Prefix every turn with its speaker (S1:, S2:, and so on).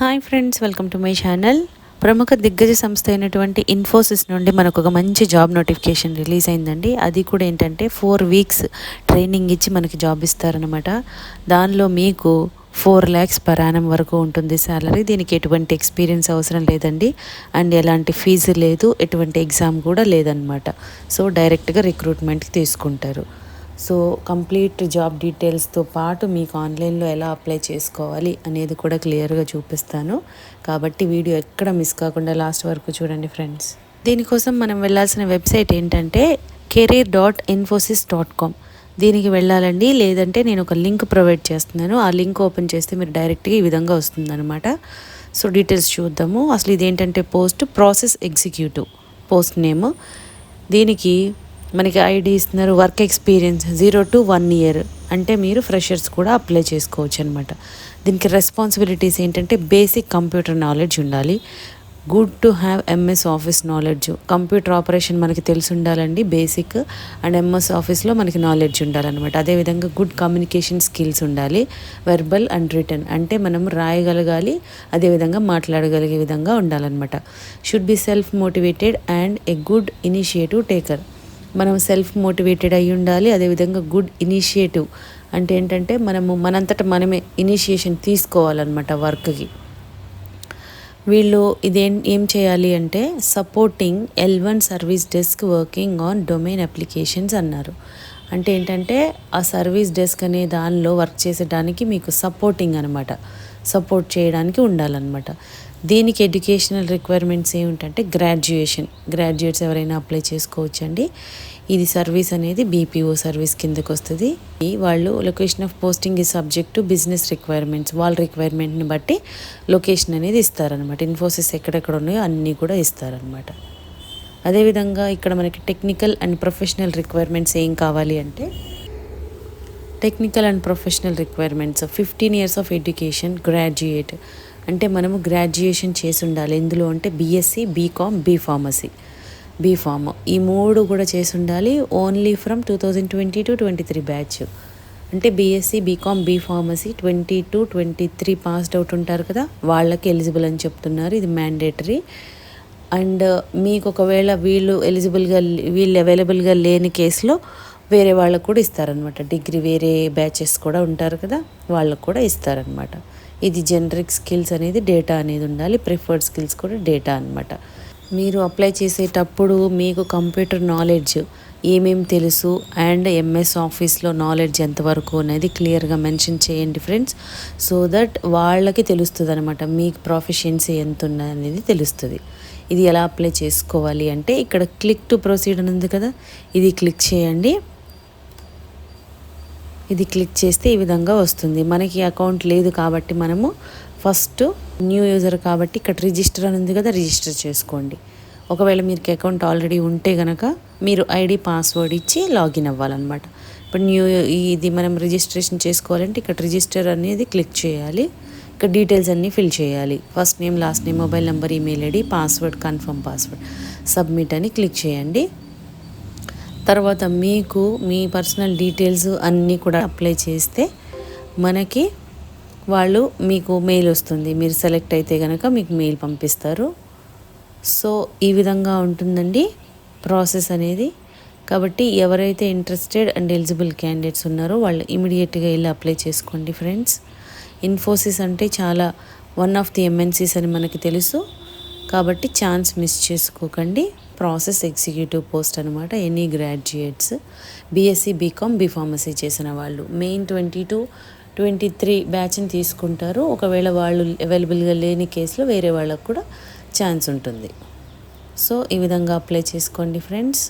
S1: Hi friends welcome to my channel ప్రముఖ దిగ్గజ సంస్థ అయినటువంటి ఇన్ఫోసిస్ నుండి మనకు ఒక మంచి జాబ్ నోటిఫికేషన్ రిలీజ్ అయిందండి. అది కూడా ఏంటంటే ఫోర్ వీక్స్ ట్రైనింగ్ ఇచ్చి మనకి జాబ్ ఇస్తారనమాట దానిలో మీకు ఫోర్ ల్యాక్స్ పర్ యానం వరకు ఉంటుంది శాలరీ దీనికి ఎటువంటి ఎక్స్పీరియన్స్ అవసరం లేదండి. అండ్ ఎలాంటి ఫీజు లేదు ఎటువంటి ఎగ్జామ్ కూడా లేదనమాట సో డైరెక్ట్గా రిక్రూట్మెంట్కి తీసుకుంటారు. సో కంప్లీట్ జాబ్ డీటెయిల్స్తో పాటు మీకు ఆన్లైన్లో ఎలా అప్లై చేసుకోవాలి అనేది కూడా క్లియర్గా చూపిస్తాను. కాబట్టి వీడియో ఎక్కడ మిస్ కాకుండా లాస్ట్ వరకు చూడండి ఫ్రెండ్స్. దీనికోసం మనం వెళ్ళాల్సిన వెబ్సైట్ ఏంటంటే career dot Infosys dot com దీనికి వెళ్ళాలండి లేదంటే నేను ఒక లింక్ ప్రొవైడ్ చేస్తున్నాను. ఆ లింక్ ఓపెన్ చేస్తే మీరు డైరెక్ట్గా ఈ విధంగా వస్తుందన్నమాట. సో డీటెయిల్స్ చూద్దాము. అసలు ఇదేంటంటే post process executive post name. దీనికి మనకి ఐడి ఇస్తున్నారు work experience zero to one year అంటే మీరు ఫ్రెషర్స్ కూడా అప్లై చేసుకోవచ్చు అనమాట దీనికి రెస్పాన్సిబిలిటీస్ ఏంటంటే బేసిక్ కంప్యూటర్ నాలెడ్జ్ ఉండాలి. Good to have MS Office knowledge computer operation మనకి తెలిసి ఉండాలండి బేసిక్ అండ్ ఎంఎస్ ఆఫీస్లో మనకి నాలెడ్జ్ ఉండాలన్నమాట. అదేవిధంగా గుడ్ కమ్యూనికేషన్ స్కిల్స్ ఉండాలి. వెర్బల్ అండ్ రిటర్న్ అంటే మనం రాయగలగాలి అదేవిధంగా మాట్లాడగలిగే విధంగా ఉండాలన్నమాట. Should be self motivated and a good initiative taker మనం సెల్ఫ్ మోటివేటెడ్ అయి ఉండాలి. అదేవిధంగా గుడ్ ఇనిషియేటివ్ అంటే ఏంటంటే మనము మనంతట మనమే ఇనిషియేషన్ తీసుకోవాలన్నమాట వర్క్కి వీళ్ళు ఇదేం ఏం చేయాలి అంటే supporting L one service desk working on domain applications అన్నారు. అంటే ఏంటంటే ఆ సర్వీస్ డెస్క్ అనే దానిలో వర్క్ చేసేటానికి మీకు సపోర్టింగ్ అనమాట సపోర్ట్ చేయడానికి ఉండాలన్నమాట. దీనికి ఎడ్యుకేషనల్ రిక్వైర్మెంట్స్ ఏమిటంటే గ్రాడ్యుయేషన్. గ్రాడ్యుయేట్స్ ఎవరైనా అప్లై చేసుకోవచ్చండి. ఇది సర్వీస్ అనేది బీపీఓ సర్వీస్ కిందకు వస్తుంది వాళ్ళు location of posting is subject to business requirements. వాళ్ళ రిక్వైర్మెంట్ని బట్టి లొకేషన్ అనేది ఇస్తారనమాట ఇన్ఫోసిస్ ఎక్కడెక్కడ ఉన్నాయో అన్నీ కూడా ఇస్తారనమాట అదేవిధంగా ఇక్కడ మనకి టెక్నికల్ అండ్ ప్రొఫెషనల్ రిక్వైర్మెంట్స్ ఏం కావాలి అంటే technical and professional requirements. Fifteen years of education graduate. అంటే మనము గ్రాడ్యుయేషన్ చేసి ఉండాలి. ఎందులో అంటే BSc BCom B pharmacy B pharm ఈ మూడు కూడా చేసి ఉండాలి. Only from two thousand twenty two twenty three batch అంటే BSc BCom B pharmacy twenty two twenty three passed out ఉంటారు కదా? వాళ్ళకి ఎలిజిబుల్ అని చెప్తున్నారు. ఇది మ్యాండేటరీ అండ్ మీకు ఒకవేళ వీళ్ళు ఎలిజిబుల్గా వీళ్ళు అవైలబుల్గా లేని కేసులో వేరే వాళ్ళకు కూడా ఇస్తారనమాట డిగ్రీ వేరే బ్యాచెస్ కూడా ఉంటారు కదా? వాళ్ళకు కూడా ఇస్తారనమాట ఇది జనరిక్ స్కిల్స్ అనేది డేటా అనేది ఉండాలి ప్రిఫర్డ్ స్కిల్స్ కూడా డేటా అనమాట మీరు అప్లై చేసేటప్పుడు మీకు కంప్యూటర్ నాలెడ్జ్ ఏమేమి తెలుసు అండ్ ఎంఎస్ ఆఫీస్లో నాలెడ్జ్ ఎంతవరకు అనేది క్లియర్గా మెన్షన్ చేయండి ఫ్రెండ్స్ సో దట్ వాళ్ళకి తెలుస్తుంది అనమాట మీకు ప్రొఫెషన్సీ ఎంత ఉన్నది అనేది తెలుస్తుంది. ఇది ఎలా అప్లై చేసుకోవాలి అంటే ఇక్కడ క్లిక్ టు ప్రొసీడ్ అని ఉంది కదా ఇది క్లిక్ చేయండి. ఇది క్లిక్ చేస్తే ఈ విధంగా వస్తుంది. మనకి అకౌంట్ లేదు కాబట్టి మనము ఫస్ట్ న్యూ యూజర్ కాబట్టి ఇక్కడ రిజిస్టర్ అని ఉంది కదా రిజిస్టర్ చేసుకోండి. ఒకవేళ మీకు అకౌంట్ ఆల్రెడీ ఉంటే కనుక మీరు ఐడి పాస్వర్డ్ ఇచ్చి లాగిన్ అవ్వాలన్నమాట. ఇప్పుడు న్యూ ఇది మనం రిజిస్ట్రేషన్ చేసుకోవాలంటే ఇక్కడ రిజిస్టర్ అనేది క్లిక్ చేయాలి. ఇక్కడ డీటెయిల్స్ అన్నీ ఫిల్ చేయాలి. First name last name mobile number email ID password confirm password submit అని క్లిక్ చేయండి. తర్వాత మీకు మీ పర్సనల్ డీటెయిల్స్ అన్నీ కూడా అప్లై చేస్తే మనకి వాళ్ళు మీకు మెయిల్ వస్తుంది. మీరు సెలెక్ట్ అయితే కనుక మీకు మెయిల్ పంపిస్తారు. సో ఈ విధంగా ఉంటుందండి ప్రాసెస్ అనేది. కాబట్టి ఎవరైతే ఇంట్రెస్టెడ్ అండ్ ఎలిజిబుల్ క్యాండిడేట్స్ ఉన్నారో వాళ్ళు ఇమీడియట్గా వెళ్ళి అప్లై చేసుకోండి ఫ్రెండ్స్ ఇన్ఫోసిస్ అంటే చాలా వన్ ఆఫ్ ది ఎంఎన్సీస్ అని మనకి తెలుసు. కాబట్టి ఛాన్స్ మిస్ చేసుకోకండి. ప్రాసెస్ ఎగ్జిక్యూటివ్ పోస్ట్ అనమాట any graduates BSc BCom B pharmacy చేసిన వాళ్ళు. Main twenty two twenty three బ్యాచ్ని తీసుకుంటారు. ఒకవేళ వాళ్ళు అవైలబుల్గా లేని కేసులో వేరే వాళ్ళకు కూడా ఛాన్స్ ఉంటుంది. సో ఈ విధంగా అప్లై చేసుకోండి ఫ్రెండ్స్